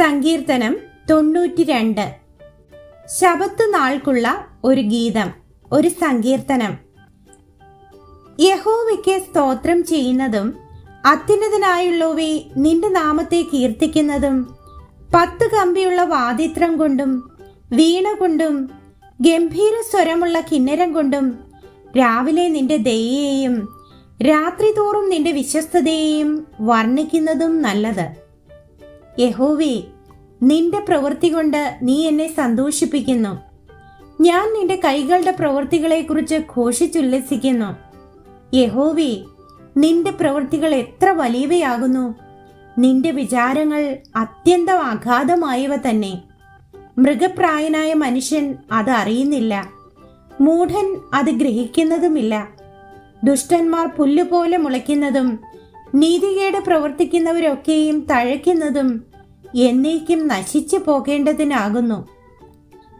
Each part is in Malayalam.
സങ്കീർത്തനം തൊണ്ണൂറ്റി രണ്ട് ശബത്ത് നാൾക്കുള്ള ഒരു ഗീതം ഒരു സങ്കീർത്തനം. യഹോവയ്ക്ക് സ്തോത്രം ചെയ്യുന്നതും അത്യുന്നതനായുള്ളവേ നിന്റെ നാമത്തെ കീർത്തിക്കുന്നതും പത്ത് കമ്പിയുള്ള വാദിത്രം കൊണ്ടും വീണ കൊണ്ടും ഗംഭീര സ്വരമുള്ള കിന്നരം കൊണ്ടും രാവിലെ നിന്റെ ദയയെയും രാത്രി തോറും നിന്റെ വിശ്വസ്തതയെയും വർണിക്കുന്നതും നല്ലത്. യഹോവേ നിന്റെ പ്രവൃത്തി കൊണ്ട് നീ എന്നെ സന്തോഷിപ്പിക്കുന്നു. ഞാൻ നിന്റെ കൈകളുടെ പ്രവൃത്തികളെക്കുറിച്ച് ഘോഷിച്ചുല്ലസിക്കുന്നു. യഹോവി നിന്റെ പ്രവൃത്തികൾ എത്ര വലിയവയാകുന്നു. നിന്റെ വിചാരങ്ങൾ അത്യന്തം അഗാധമായവ തന്നെ. മൃഗപ്രായനായ മനുഷ്യൻ അത് അറിയുന്നില്ല. മൂഢൻ അത് ഗ്രഹിക്കുന്നതുമില്ല. ദുഷ്ടന്മാർ പുല്ലുപോലെ മുളയ്ക്കുന്നതും നീതികേട് പ്രവർത്തിക്കുന്നവരൊക്കെയും തഴയ്ക്കുന്നതും എന്നേക്കും നശിച്ചു പോകേണ്ടതിനാകുന്നു.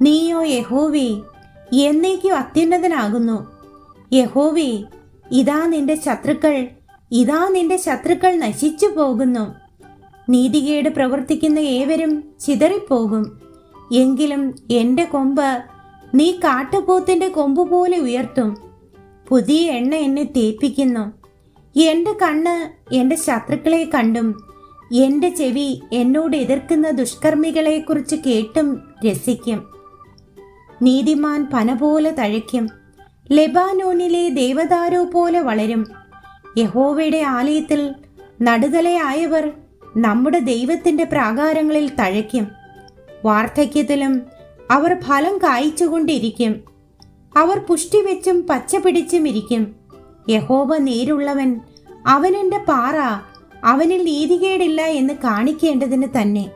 നീയോ യഹോവേ എന്നേക്കും അത്യുന്നതനാകുന്നു യഹോവേ ഇതാ നിന്റെ ശത്രുക്കൾ ഇതാ നിന്റെ ശത്രുക്കൾ നശിച്ചു പോകുന്നു. നീതികേട് പ്രവർത്തിക്കുന്ന ഏവരും ചിതറിപ്പോകും. എങ്കിലും എന്റെ കൊമ്പ് നീ കാട്ടുപോത്തിന്റെ കൊമ്പ് പോലെ ഉയർത്തും. പുതിയ എണ്ണ എന്നെ തേപ്പിക്കുന്നു. എന്റെ കണ്ണ് എന്റെ ശത്രുക്കളെ കണ്ടും എന്റെ ചെവി എന്നോട് എതിർക്കുന്ന ദുഷ്കർമ്മികളെക്കുറിച്ച് കേട്ടും രസിക്കും. നീതിമാൻ പന പോലെ തഴയ്ക്കും. ലെബാനോനിലെ ദേവദാരു പോലെ വളരും. യഹോവയുടെ ആലയത്തിൽ നടുതലയായവർ നമ്മുടെ ദൈവത്തിന്റെ പ്രാകാരങ്ങളിൽ തഴയ്ക്കും. വാർദ്ധക്യത്തിലും അവർ ഫലം കായ്ച്ചുകൊണ്ടിരിക്കും. അവർ പുഷ്ടിവെച്ചും പച്ച പിടിച്ചും ഇരിക്കും. യഹോവ നേരുള്ളവൻ അവനെന്റെ പാറ അവനിൽ നീതികേടില്ല എന്ന് കാണിക്കേണ്ടതിന് തന്നെ.